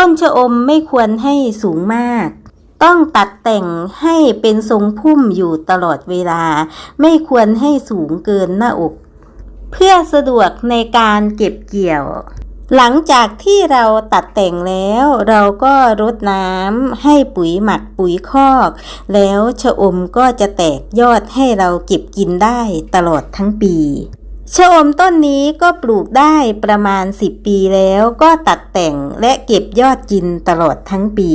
ต้นชะอมไม่ควรให้สูงมาก ต้องตัดแต่งให้เป็นทรงพุ่มอยู่ตลอดเวลา ไม่ควรให้สูงเกินหน้าอก เพื่อสะดวกในการเก็บเกี่ยว หลังจากที่เราตัดแต่งแล้ว เราก็รดน้ำให้ปุ๋ยหมักปุ๋ยคอก แล้วชะอมก็จะแตกยอดให้เราเก็บกินได้ตลอดทั้งปี ชะอมต้นนี้ก็ปลูกได้ประมาณ 10 ปีแล้วก็ตัดแต่งและเก็บยอดกินตลอดทั้งปี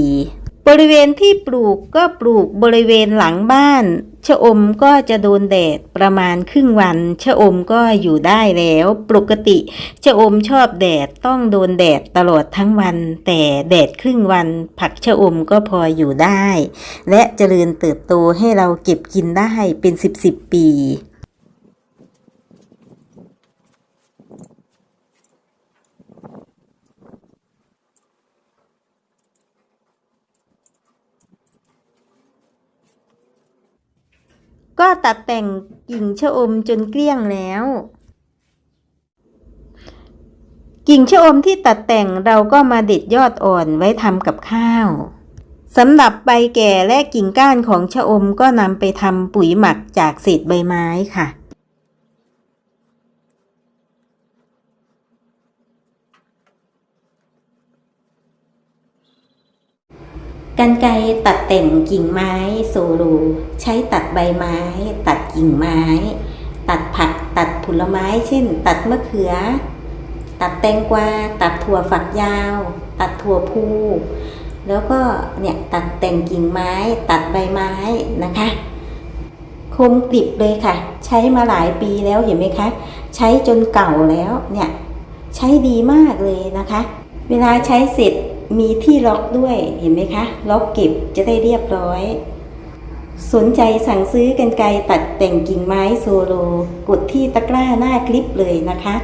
บริเวณที่ปลูกก็ปลูกบริเวณหลังบ้าน ชะอมก็จะโดนแดดประมาณครึ่งวัน ชะอมก็อยู่ได้แล้ว ปกติ ชะอมชอบแดดต้องโดนแดดตลอดทั้งวัน แต่แดดครึ่งวัน ผักชะอมก็พออยู่ได้ และเจริญเติบโตให้เราเก็บกินได้เป็นสิบสิบปี ก็ตัดแต่งกิ่งชะอมจนเกลี้ยงแล้ว กิ่งชะอมที่ตัดแต่งเราก็มาเด็ดยอดอ่อนไว้ทำกับข้าวสำหรับใบแก่และกิ่งก้านของชะอมก็นำไปทำปุ๋ยหมักจากเศษใบไม้ค่ะ กันไกรตัดแต่งกิ่งไม้โซโลใช้ตัดใบไม้ ตัดกิ่งไม้ ตัดผักตัดผลไม้ เช่น ตัดมะเขือ ตัดแตงกวาตัดถั่วฝักยาว ตัดถั่วพูแล้วก็เนี่ยตัดแต่งกิ่งไม้ ตัดใบไม้นะคะ คมกริบเลยค่ะ ใช้มาหลายปีแล้วเห็นไหมคะ ใช้จนเก่าแล้วเนี่ยใช้ดีมากเลยนะคะ เวลาใช้เสร็จ มีที่ล็อกด้วยเห็นไหมคะ ล็อกเก็บจะได้เรียบร้อย สนใจสั่งซื้อกันไกลตัดแต่งกิ่งไม้โซโล กดที่ตะกร้าหน้าคลิปเลยนะคะ